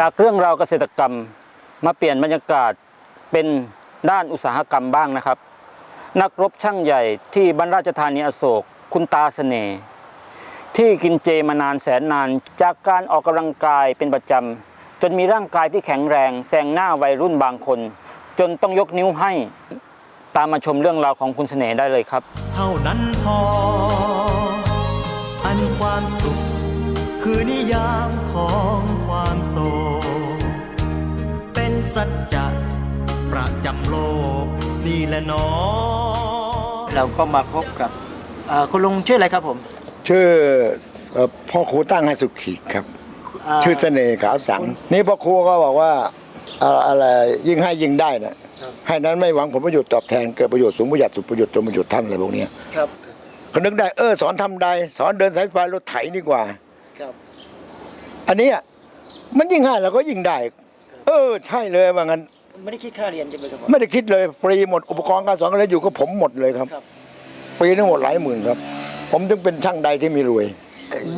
จากเรื่องราวเกษตรกรรมมาเปลี่ยนบรรยากาศเป็นด้านอุตสาหกรรมบ้างนะครับ นักรบช่างใหญ่ที่บรรราชธานีอโศกคุณตาเสน่ห์ที่กินเจมานานแสนนาน จากการออกกำลังกายเป็นประจำจนมีร่างกายที่แข็งแรงแซงหน้าวัยรุ่นบางคน จนต้องยกนิ้วให้ ตามมาชมเรื่องราวของคุณเสน่ห์ได้เลยครับ เท่านั้นพอ อันความสุข คือนิยามของความโศกเป็นสัจจะประจำโลกนี่แหละเนอเราก็มาพบกับเอ่อคุณลุงชื่ออะไรครับผมชื่อเอ่อพ่อครูตั้งให้สุขีครับาชื่อเสน่ห์ขาวสัง นี่พ่อครูก็บอกว่าอะอะไรยิ่งให้ยิ่งได้นะให้นั้นไม่หวังผลประโยชน์ตอบแทนเกิดประโยชน์สูงประหยัดสุดประโยชน์ตนประโยชน์ท่านอะไรพวกเนี้ยครับเขานึกได้เออสอนทำใดสอนเดินสายไฟรถไถดีกว่าครับ อันเนี้ยมันยิ่งให้เราก็ยิ่งได้ เออ ใช่เลยว่างั้น ไม่ได้คิดค่าเรียนใช่ไหมครับผมไม่ได้คิดเลยฟรีหมดอุปกรณ์การสอนอะไรอยู่กับผมหมดเลยครับครับปีนึงหมดหลายหมื่นครับ ผมถึงเป็นช่างใดที่มีรวย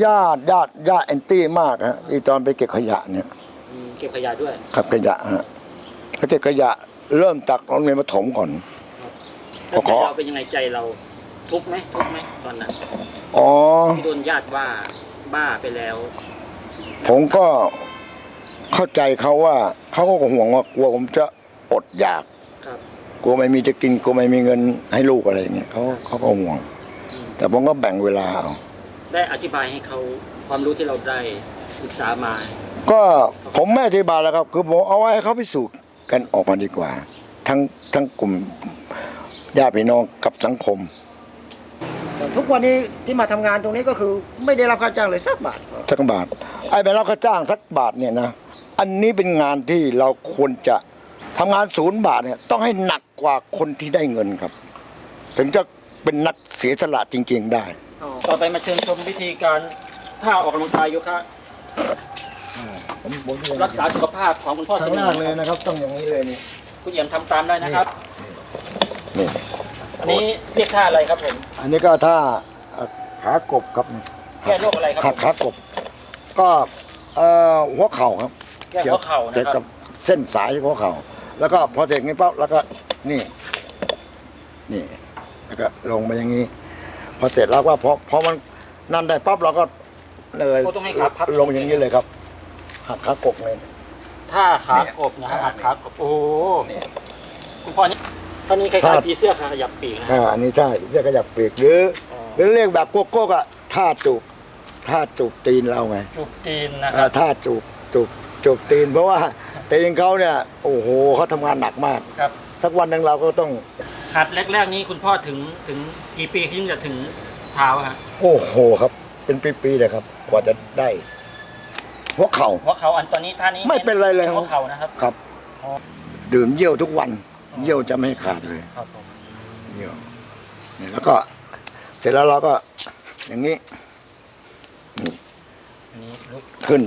ญาติญาติญาติแอนตี้มากฮะที่ตอนไปเก็บขยะเนี่ยเก็บขยะด้วยขับขยะฮะไปเก็บขยะเริ่มตักโรงเรียนประถมก่อนแล้วขใจอเราเป็นยังไงใจเราทุกข์ไหมทุกข์ไหมตอนนั้นอ๋อที่โดนญาติว่าบ้าไปแล้ว ผมก็เข้าใจเขาว่าเขาก็ห่วงว่ากลัวผมจะอดอยากครับ กลัวไม่มีจะกินกลัวไม่มีเงินให้ลูกอะไรอย่างเงี้ยเขาเขาก็ห่วง แต่ผมก็แบ่งเวลาเอาได้อธิบายให้เขาความรู้ที่เราได้ศึกษามา ก็ผมไม่อธิบายแล้วครับ คือผมเอาไว้ให้เขาพิสูจน์กันออกมาดีกว่า ทั้งทั้งกลุ่มญาติพี่น้องกับสังคม ทุกวันนี้ที่มาทำงานตรงนี้ก็คือไม่ได้รับค่าจ้างเลยสักบาท สักบาท ไอ้ไปรับค่าจ้างสักบาทเนี่ยนะ อันนี้เป็นงานที่เราควรจะทำงานศูนย์บาทเนี่ยต้องให้หนักกว่าคนที่ได้เงินครับ ถึงจะเป็นนักเสียสละจริง ๆ ได้ ต่อไปมาเชิญชมวิธีการท่าออกกำลังกายโยคะรักษาสุขภาพของคุณพ่อข้าสิงงล่างเลยนะครับ ต้องอย่างนี้เลยนี่คุณเอี่ยมทำตามได้นะครับนี่อันนี้เรียกท่าอะไรครับผม อันนี้ก็ถ้าเอ่อขากบครับแก้โรคอะไรครับหักขากบ ก็เอ่อหัวเข่าครับแก้หัวเข่าเกี่นะยวครักับบเส้นสายหัวเข่าแล้วก็พอเสร็จงี้ปั๊บแล้วก็นี่ นี่ แล้วก็ลงมาอย่างนี้ พอเสร็จแล้วก็พอพอมันนั่นได้ปั๊บเราก็เลยโอ้ต้องให้ขาพับ ลงอย่างนี้เลยครับหักขากบเลย ท่าขากบนะครับหักขากบโอ้โหเนี่ย คุณพ่อนี่ตอนนี้คล้ายท่าๆผีเสื้อขาขยับปีกนะอ่าอันนี้ใช่เรียกขยับปีกหรือ หรือเรียกแบบโกโก้ก็ท่าจูบ ท่าจูบตีนเราไงจูบตีนนะคอ่ารับท่าจูบจูบจูบตีน เพราะว่าตีนเขาเนี่ยโอ้โหเขาทำงานหนักมาก ครับสักวันหนึ่งเราก็ต้อง หัดแรกๆนี้คุณพ่อถึงถึงกี่ปีที่จะถึงเท้าฮะโอ้โหครับ เป็นปีๆเลยครับ กว่าจะได้หัวเข่า หัวเข่าอันตอนนี้ท่านี้ไม่เป็นไรเลยหัวเข่านะครับ ครับ อ๋อ ดื่มเยี่ยวทุกวัน เยี่ยวจะไม่ให้ขาดเลย ครับผมเยี่ยวนี่แล้วก็เสร็จแล้วเราก็อย่างนี้อันนี้ลุก ขึ้น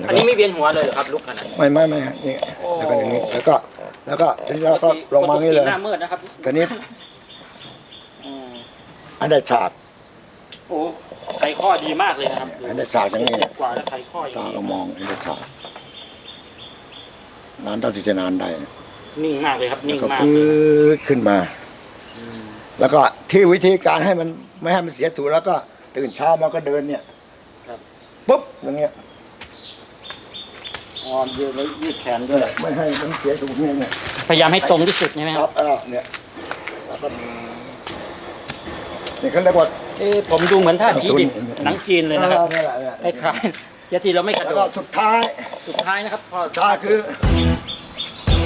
แล้วอันก็นี้ไม่เวียนหัวเลยเหรอครับลุกขนาดนี้ไม่ไม่ไม่นี่แล้วก็อย่างนี้แล้วก็แล้วก็ทีนี้เราก็ลงมาอย่างนี้เลยหน้ามืดนะครับตอนนี้อืมอันได้ฉาก โอ้ไขข้อดีมากเลยนะครับอันได้ฉากอย่างนี้ กว่าแล้วไขข้ออย่างตานี้เรามองอันได้ฉากนานเท่าที่จะนานได้นิ่งมากเลยครับนิ่งก็มากปืเลย๊ดขึ้นมา แล้วก็ที่วิธีการให้มันไม่ให้มันเสียสูญแล้วก็ตื่นเช้ามาก็เดินเนี่ย ปุ๊บอย่างเงี้ยอ๋อยืดไว้ยืดแขนด้วยไม่ให้มันเสียสูญเนี่ยเนี่ยพยายามให้ตรงที่สุดใช่ไหมคครัรับบเออเนี่ยแล้วก็นี่เขาเรียกว่า เอ๊ะผมดูเหมือนท่าผีดิบหนังจีนเลยนะครับออนี่แหละเนี่ยคล้ายๆยาทีเราไม่กระแล้โดวก็ดสุดท้ายสุดท้ายนะครับพอสุดท้ายคือ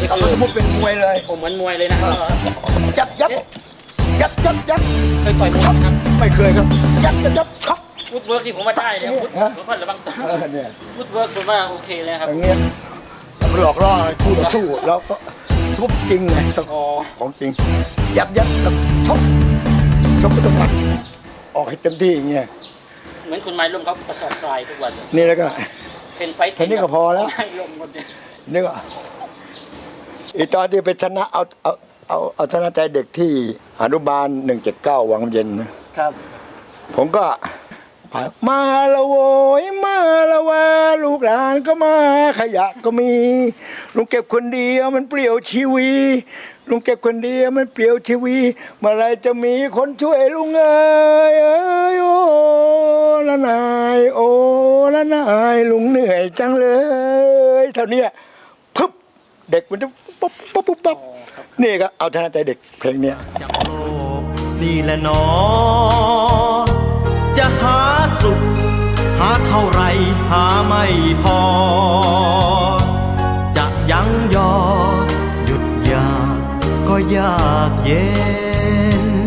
นี่เอาคือสมมติเป็นมวยเลย ผมเหมือนมวยเลยนะครับยับยับยับยับยับเคยต่อยมวยไหมครับ ไม่เคยครับ ยับยับยับช็อป ฟุตเวิร์กที่ผมว่าได้เลยฟุตฮะผมว่าระวังตัวเออเนี่ยฟุตเวิร์กผมว่าโอเคเลยนะครับอย่างเงี้ยมันหลอกล่อคู่ต่อสู้แล้วก็ทุบจริงไงต้องอ๋อของจริง ยับยับกับชกชกก็ต้องหมัดออกให้เต็มที่อย่างเงี้ยเหมือนคุณไม้ล่มเขาประสาททรายทุกวันเลยนี่แล้วก็เป็นไฟแค่นี้ก็พอแล้วไม้ล่มหมดเลยนี่ก็อีตอนที่ไปชนะเอาเอาเอาเอาชนะใจเด็กที่อนุบาลหนึ่งเจ็ดเก้าวังเย็นนะครับ ผมก็ มาละโวยมาละวาลูกหลานก็มาขยะก็มี ลุงเก็บคนเดียวมันเปลี่ยวชีวีลุงเก็บคนเดียวมันเปลี่ยวชีวีเมื่อไรจะมีคนช่วยลุงเอ้ยเอ้ยโอ้ละนายโอ้ละนายลุงเหนื่อยจังเลยเท่านี้พึบเด็กมันจะปุ๊บปุ๊บปุ๊บปุ๊บนี่ก็เอาชนะใจเด็กเพลงเนี้ยจากโลกนี่แหละหนอจะหาสุขหา เท่าไรหาไม่พอ จะยั้งยอ หยุดยากก็ยากเย็น